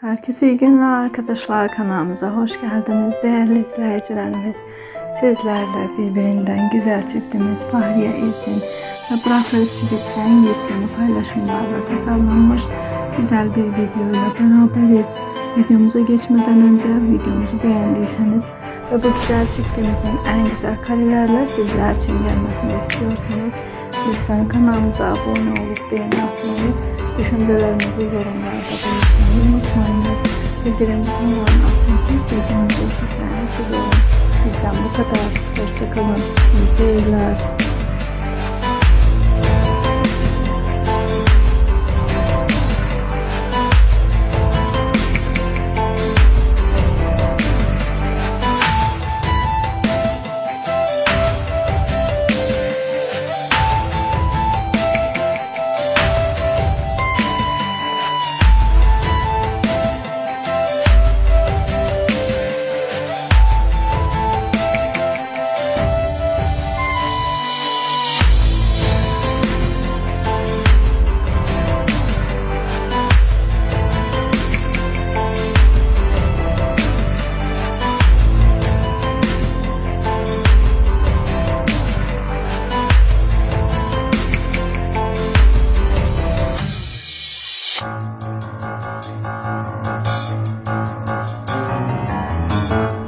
Herkese iyi günler arkadaşlar kanalımıza hoş geldiniz değerli izleyicilerimiz. Sizlerle birbirinden güzel çiftimiz Fahriye İlkin ve Burak Özçivit'ten yepyeni paylaşımlarla tasarlanmış güzel bir videoyla beraberiz. Videomuza geçmeden önce videomuzu beğendiyseniz ve bu güzel çiftimizin en güzel karelerle sizler için gelmesini istiyorsanız lütfen kanalımıza abone olup beğeni atmayı, düşüncelerinizi yorumlarda belirtmeyi unutmayınız. Bildirim butonlarını açın ki videomuzu sizlerle güzel. Bizden bu kadar. Hoşçakalın. İyi seyirler. you